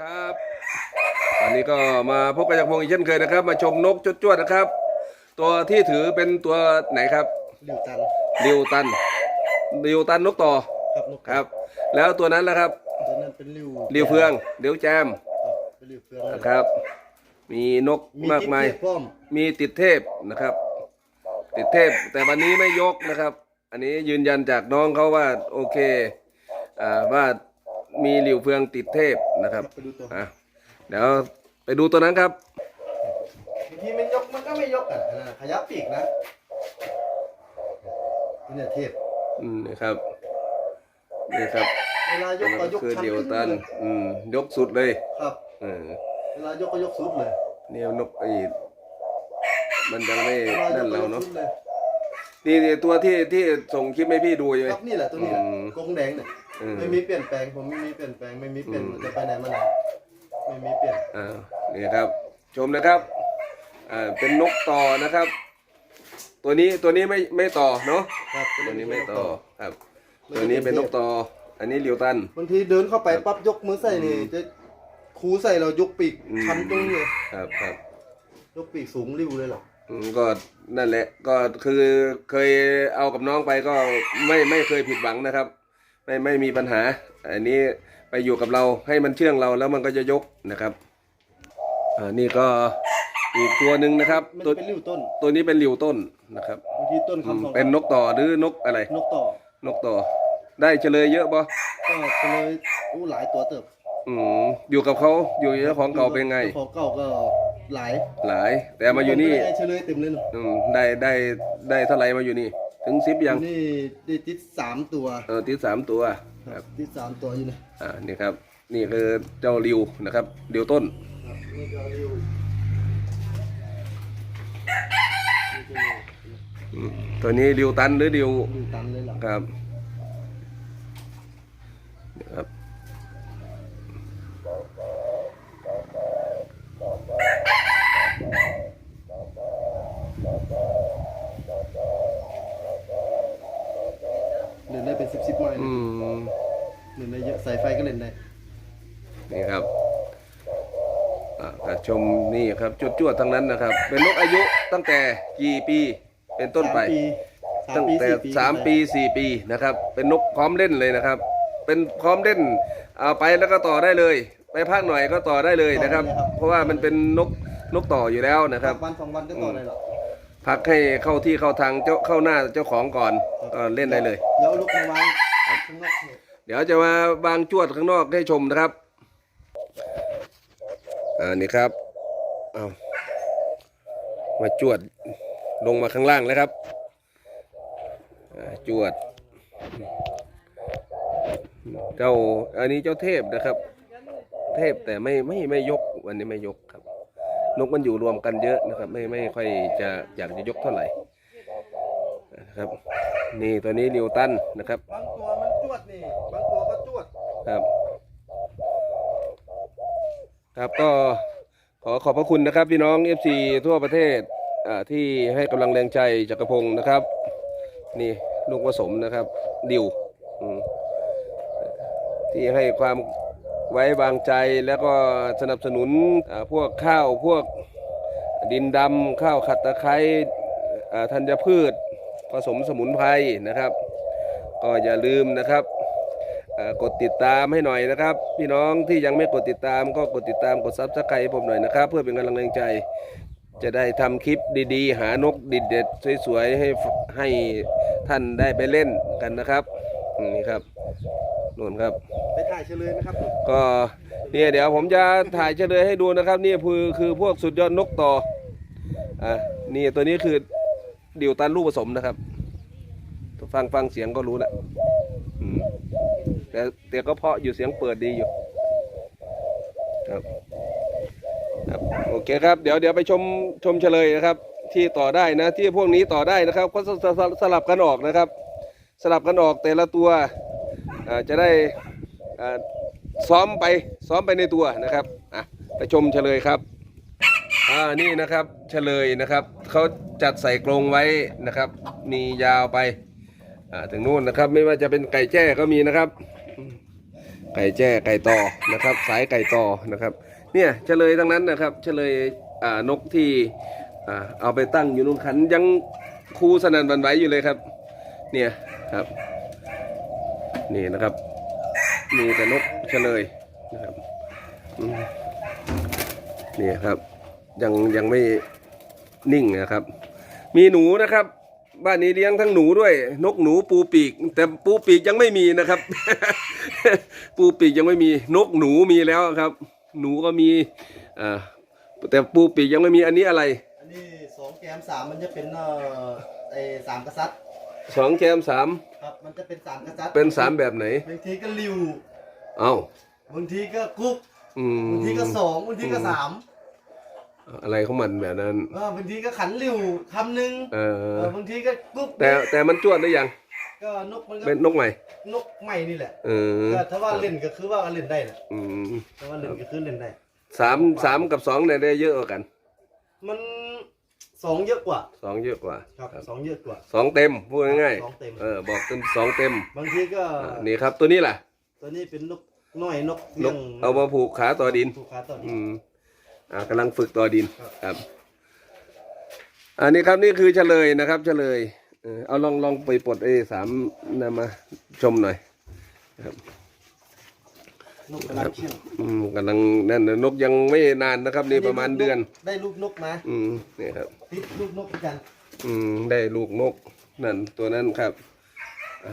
ครับวันนี้ก็มาพบกับจักรพงศ์อีกเช่นเคยนะครับ มาชมนกจวดๆนะครับ ตัวที่ถือเป็นตัวไหนครับลิวตันริวตันริวตันนกต่อครับนกครับ แล้วตัวนั้นล่ะครับตัวนั้นเป็นลิวริวเฟืองเดี๋ยวแจมครับเป็นลิวเฟืองนะครับ มีนกมากมายติ๊กป้อมมีติดเทพนะครับ ติดเทพแต่วันนี้ไม่ยกนะครับ อันนี้ยืนยันจากน้องเขาว่าโอเคอ่าว่า มีหลิวเฟืองติดเทพนะครับไปดูตัวอะเดี๋ยวไปดูตัวนั้นครับบางทีมันยกมันก็ไม่ยกอะนะขยับปีกนะเนี่ยเทพอืมนี่ครับนี่ครับเวลายกก็ยกคือชันเดียวขึ้นตัน เลยอืมยกสุดเลยครับ เออเวลายกก็ยกสุดเลยเนี่ยนกไอ้มันยังไม่เวลายนั่กนก็เรายกเนาะสุดเลยนี่นี่ตัวที่ที่ส่งคลิปให้พี่ดูใช่ไหม ครับนี่แหละตัวนี้แหละอืม กรงแดงเนี่ย อืมไม่มีเปลี่ยนแปลงผมไม่มีเปลี่ยนแปลงไม่มีเปลี่ยนอืมจะไปไหนมาไหนไม่มีเปลี่ยนอ่านี่ครับ ชมนะครับอ่าเป็นนกต่อนะครับ ตัวนี้ตัวนี้ไม่ไม่ต่อเนาะครับตัวนี้ไม่ต่อครับ ตัวนี้เป็นนกต่อ อันนี้เหลียวตันบางทีเดินเข้าไปปั๊บยกมือใส่นี่จะคูใส่เรายกปีกอืมชันตรงนี้เลยครับครับยกปีกสูงริ้วเลยเหรออืมก็นั่นแหละก็คือเคยเอากับน้องไปก็ไม่ไม่เคยผิดหวังนะครับ ไม่ไม่มีปัญหา อันนี้ไปอยู่กับเราให้มันเชื่องเราแล้วมันก็จะยกนะครับอ่านี่ก็อีกตัวหนึ่งนะครับ มันตัวเป็นริ้วต้นตัวนี้เป็นหลิวต้นนะครับบางทีต้นอืมคำสองเป็นนกต่อหรือนกอะไร นกต่อนกต่อ ได้เฉลยเยอะปะก็ก็เลยอู้หลายตัวเติบอืมอยู่กับเขาอยู่เจ้าของเก่าเป็นไง จ้าของเก่าก็หลายหลาย แต่มาอยู่นี่ผมก็ได้เฉลยเต็มเลยเนอะอืมได้ได้ได้เท่าไหร่มาอยู่นี่ ถึงสิบยังนี่ได้ติดสามตัวเออที่สามตัวคครัรับบติดสามตัวอยู่นะอ่านี่ครับ นี่คือเจ้าริวนะครับริวต้นครับนี่ก็ริ้วอืมตัวนี้ริวตันหรือริวริ้วตันเลยเหรอครับนี่ครับ เล่นได้เป็นสิบสิบไม้ อื นะ ม เล่นได้เยอะสายไฟก็เล่นได้ นี่ครับอ่าก็ชมนี่ครับจวดจวดๆทั้งนั้นนะครับ เป็นนกอายุตั้งแต่กี่ปีเป็นต้นไปสามปีตั้งแต่สามปีสี่ปีนะครับ เป็นนกพร้อมเล่นเลยนะครับ เป็นพร้อมเล่นเอาไปแล้วก็ต่อได้เลย ไปภาคหน่อยก็ต่อได้เลยนะครับ เพราะว่ามันเป็นนกนกต่ออยู่แล้วนะครับวันสองวันก็ต่อได้หรอกพักให้เข้าที่เข้าทางเจ้าเข้าหน้าเจ้าของก่อนก็เล่นได้เลย แล้วเอาลูกมาวางข้างนอกเนี่ยเดี๋ยวจะมาบางจวดข้างนอกให้ชมนะครับ อ่านี่ครับเอามาจวดลงมาข้างล่างแล้วครับอ่าจวด เจ้าอันนี้เจ้าเทพนะครับ เทพแต่ไม่ไม่ไม่ยกวันนี้ไม่ยกครับนกมันอยู่รวมกันเยอะนะครับ ไม่ไม่ค่อยจะอยากจะยกเท่าไหร่นะครับ นี่ตัวนี้นิวตันนะครับบางตัวมันจวดนี่บางตัวก็จวดครับ ครับก็ขอขอบพระคุณนะครับ พี่น้อง FC ทั่วประเทศที่ให้กำลังแรงใจจักรพงศ์นะครับ นี่ลูกผสมนะครับ ดิวที่ให้ความไว้วางใจแล้วก็สนับสนุนพวกข้าวพวกดินดำข้าวขัดตะไคร้อ่ธัญพืช ผสมสมุนไพรนะครับ ก็อย่าลืมนะครับ กดติดตามให้หน่อยนะครับ พี่น้องที่ยังไม่กดติดตามก็กดติดตามกดซับสไครต์ผมหน่อยนะครับ เพื่อเป็นกำลังแรงใจ จะได้ทำคลิปดีๆ หานกดิดเด็ดๆสวยๆให้ให้ท่านได้ไปเล่นกันนะครับอืมนี่ครับนู่นครับ ไปถ่ายเฉลยไหมครับก็เนี่ยเดี๋ยวผมจะถ่ายเฉลยให้ดูนะครับนี่คือคือพวกสุดยอดนกต่ออะนี่ตัวนี้คือดิวตันลูกผสมนะครับ ฟังฟังเสียงก็รู้แหละอืม แต่แต่ก็เพาะอยู่เสียงเปิดดีอยู่ครับครับโอเคครับ เดี๋ยวเดี๋ยวไปชมชมเฉลยนะครับ ที่ต่อได้นะที่พวกนี้ต่อได้นะครับ ก็สสสลับกันออกนะครับ สลับกันออกแต่ละตัวจะได้ซ้อมไปซ้อมไปในตัวนะครับอะไปชมเฉลยครับอ่านี่นะครับเฉลยนะครับเขาจัดใส่กรงไว้นะครับ มียาวไปอ่าถึงนู่นนะครับ ไม่ว่าจะเป็นไก่แจ้ก็มีนะครับ ไก่แจ้ไก่ต่อนะครับ สายไก่ต่อนะครับ เนี่ยเฉลยทั้งนั้นนะครับเฉลยนกที่เอาไปตั้งอยู่นุ่นขันยังคูสนันหวันไหวอยู่เลยครับ เนี่ยครับ นี่นะครับ มีแต่นกเฉลยนะครับนี่ครับ ยังยังไม่นิ่งนะครับ มีหนูนะครับ บ้านนี้เลี้ยงทั้งหนูด้วย นกหนูปูปีก แต่ปูปีกยังไม่มีนะครับ ปูปีกยังไม่มีนกหนูมีแล้วครับ หนูก็มีอ่าแต่ปูปีกยังไม่มีอันนี้อะไรอันนี้สองแกมสามมันจะเป็นเอ่อไอสามกษัตริย์สองแกมสามครับมันจะเป็นสามกษัตริย์เป็นสามแบบไหนบางทีก็ริวเอ้าบางทีก็กุ๊กอืมบางทีก็สองบางทีก็สามอะไรของมันแบบนั้นเออบางทีก็ขันริวคำหนึ่งเอเอออบางทีก็กุ๊ก แต่แต่มันจวดได้ยัง ก็นกมันก็เป็นนกใหม่นกใหม่นี่แหละเออก็ถ้าว่าเล่นก็คือว่าเล่นได้แหละอืมถ้าว่าเล่นก็คือเล่นได้สามสามกับสองเนี่ยได้เยอะกว่ากัน มันสองเยอะกว่าสองเยอะกว่าครับสองเยอะกว่าสองเต็มพูดง่ายสองเต็มๆเออบอกเต็มสองเต็ม บางทีก็อ่านี่ครับตัวนี้ล่ะตัวนี้เป็นนกน้อยนกนลี้ยกงเอามาผูกขาต่อดินผูกขาต่อดิอืนมอ่ากำลังฝึกต่อดินครับครับ อันนี้ครับนี่คือเฉลยนะครับ เฉลย เออเอาลองลองไปปลดเอสามนำมาชมหน่อยนกกำลังเชื่องอืมกำลังนั่นนะนกยังไม่นานนะครับ นี่ประมาณเดือน ได้ลูกนกมาอืมนี่ครับ ติดลูกนกกันอืมได้ลูกนกนั่นตัวนั้นครับอะ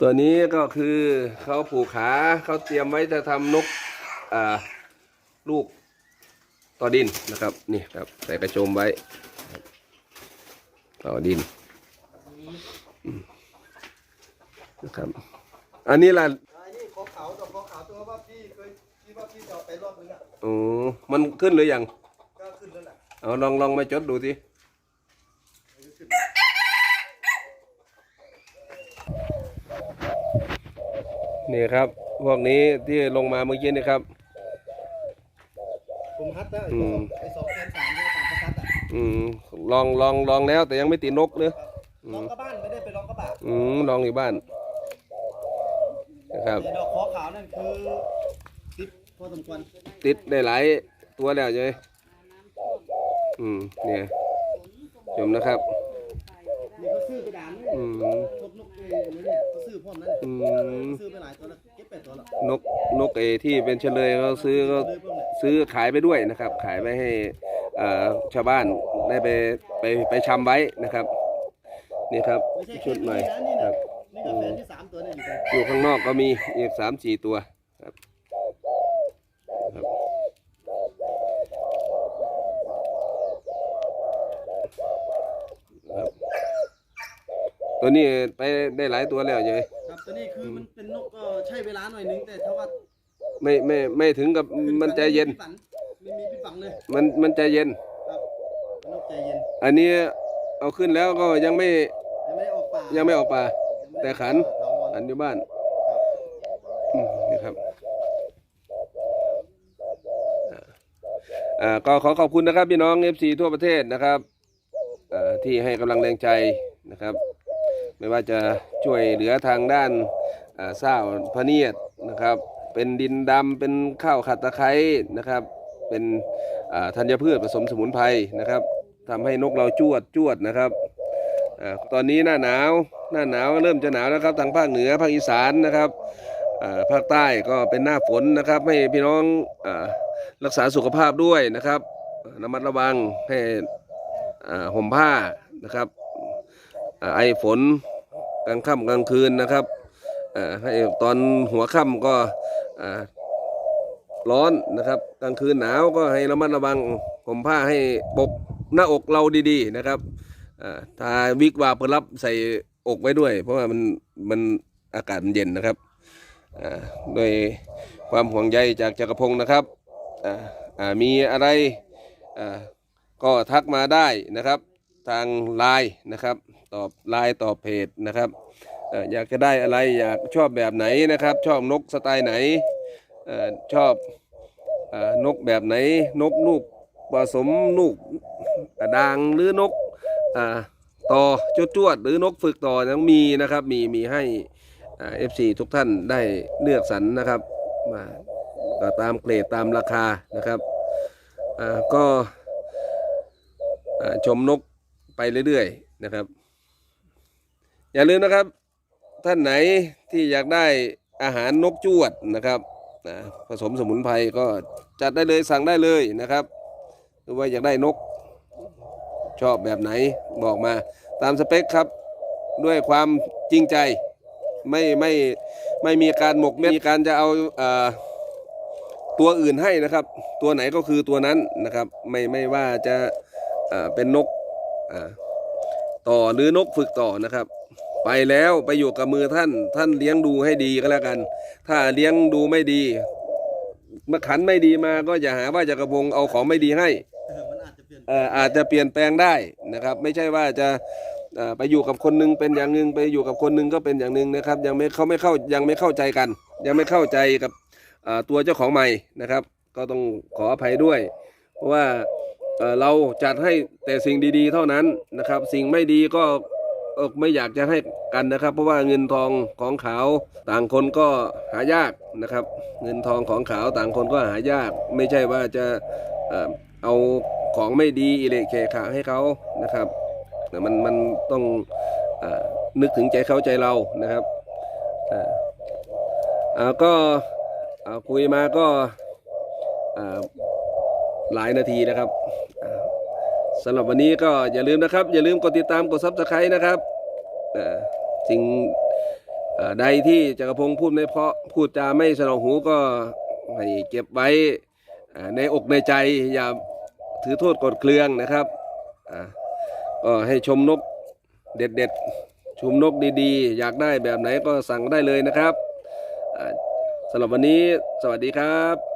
ตัวนี้ก็คือเขาผูกขาเขาเตรียมไว้จะทำนกอ่าลูกต่อดินนะครับ นี่ครับ ใส่กระโจมไว้ครับ ต่อดินอืมนะครับ อันนี้ล่ะอันนี้ขอขาวดอกขอขาวตัวว่าพี่เคยที่ว่าพี่จะเอาไปรอบนึงอะอ๋อมันขึ้นหรือยังก็ขึ้นแล้วแหละเอาลองลองมาจดดูสินี่ครับ พวกนี้ที่ลงมาเมื่อกี้นี่ครับ ผมฮัทนะอืมไอ้สองแกนสามเนี่ยสามกษัตริย์ อะอืมลองลองลองแล้วแต่ยังไม่ติดนกเนอะลองกระบ้านไม่ได้ไปลองกระบะอืมลองอยู่บ้านนะครับ แต่ดอกขอขาวนั่นคือติดพอสมควรติดได้หลายตัวแล้วใช่ไหมอืมเนี่ยชมนะครับ นี่เขาซื้อไปด่านนี่อืมพวกนกเอ๋ยเนี่ยเขาซื้อพร้อมนั้นอืมซื้อไปหลายตัวแล้วเก็บแปดตัวแล้วนกนกเอที่เป็นเฉลยเขาซื้อก็เลยพวกเนี่ยซื้อขายไปด้วยนะครับ ขายไปให้เอ่อ ชาวบ้านได้ไปไปไปชำไว้นะครับนี่ครับไม่ใช่ชุดใหม่แค่นี้คนะรับนี่ก็แฟนที่สามตัวเนี่ยอยู่กันอยู่ข้างนอกก็มีอีกสามสี่ตัวครับครับครับตัวนี้ไปได้หลายตัวแล้วใช่ไหมครับตัวนี้คือมันเป็นนกก็ใช้เวลาหน่อยนึงแต่ถ้าว่าไม่ไม่ไม่ถึงกับมันใจเย็นไม่มีพิษ ฝังเลยมันมันใจเย็น ครับนกใจเย็นอันนี้เอาขึ้นแล้วก็ยังไม่ยังไม่ได้ออกป่ายังไม่ออกป่ายังไม่ได้แต่ขันออกป่าถาวรอันอยู่บ้านอืมนี่ครับอ่าอ่าก็ขอขอบคุณนะครับพี่น้อง FC ทั่วประเทศนะครับอ่าที่ให้กำลังแรงใจนะครับ ไม่ว่าจะช่วยเหลือทางด้านอ่าข้าวพะเนียดนะครับ เป็นดินดำเป็นข้าวขัดตะไคร้นะครับ เป็นธัญพืชผสมสมุนไพรนะครับทำให้นกเราจวดจวดนะครับอตอนนี้หน้าหนาวหน้าหนาวเริ่มจะหนาวแล้วครับทางภาคเหนือภาคอีสานนะครับภาคใต้ก็เป็นหน้าฝนนะครับ ให้พี่น้องอรักษาสุขภาพด้วยนะครับระมัดระวังให้ห่มผ้านะครับอไอฝนกลางค่ำกลางคืนนะครับให้ตอนหัวค่ำก็ ร้อนนะครับ กลางคืนหนาวก็ให้ระมัดระวังห่มผ้าให้ปกหน้าอกเราดีๆนะครับอ่าถ้าวิกวาเปิดรับใส่อกไว้ด้วย เพราะว่ามันมันอากาศมันเย็นนะครับโดยความห่วงใยจากจักรพงศ์นะครับมีอะไรก็ทักมาได้นะครับ ทางไลน์นะครับตอบไลน์ตอบเพจนะครับออยากจะได้อะไรอยากชอบแบบไหนนะครับ ชอบนกสไตล์ไหน ชอบนกแบบไหนนกลูกผสมลูกด่างหรือนกต่อจวดจวดหรือนกฝึกต่อยังมีนะครับมีมีให้เอฟซีทุกท่านได้เลือกสรรนะครับมาก็ตามเกรดตามราคานะครับก็ชมนกไปเรื่อยๆนะครับ อย่าลืมนะครับท่านไหนที่อยากได้อาหารนกจวดนะครับ นะผสมสมุนไพรก็จัดได้เลยสั่งได้เลยนะครับหรือว่าอยากได้นก ชอบแบบไหนบอกมา ตามสเปคครับ ด้วยความจริงใจไม่ไม่ไม่มีการหมกเม็ดมีการจะเอาเอ่อตัวอื่นให้นะครับ ตัวไหนก็คือตัวนั้นนะครับ ไม่ไม่ว่าจะเอ่อเป็นนกอ่าต่อหรือนกฝึกต่อนะครับ ไปแล้วไปอยู่กับมือท่าน ท่านเลี้ยงดูให้ดีก็แล้วกัน ถ้าเลี้ยงดูไม่ดีมาขันไม่ดีมาก็อย่าหาว่าจักรพงศ์เอาของไม่ดีให้เออมันอาจจะเปลี่ยนเอ่ออาจจะเปลี่ยนแปลงได้นะครับ ไม่ใช่ว่าจะเอ่อไปอยู่กับคนหนึงเป็นอย่างหนึ่งไปอยู่กับคนหนึงก็เป็นอย่างหนึ่งนะครับ ยังไม่เขาไม่เข้ายังไม่เข้าใจกัน ยังไม่เข้าใจกับเอ่อตัวเจ้าของใหม่นะครับ ก็ต้องขออภัยด้วย เพราะว่าเอ่อเราจัดให้แต่สิ่งดี ๆ เท่านั้นนะครับ สิ่งไม่ดีก็เออ ไม่อยากจะให้กันนะครับ เพราะว่าเงินทองของขาวต่างคนก็หายากนะครับ เงินทองของขาวต่างคนก็หายาก ไม่ใช่ว่าจะเอาของไม่ดีอิเล็กเคขาให้เขานะครับแต่มันมันต้องอนึกถึงใจเขาใจเรานะครับอ่ออ่าก็คุยมาก็หลายนาทีนะครับ สำหรับวันนี้ก็อย่าลืมนะครับ อย่าลืมกดติดตามกดซับสไครต์นะครับสิ่งใดที่จักรพงศ์พูดไม่เพราะพูดจาไม่สนองหูก็ให้เก็บไว้ในอกในใจอย่าถือโทษกดเครืองนะครับก็ให้ชมนกเด็ดๆชมนกดีๆ อยากได้แบบไหนก็สั่งได้เลยนะครับสำหรับวันนี้สวัสดีครับ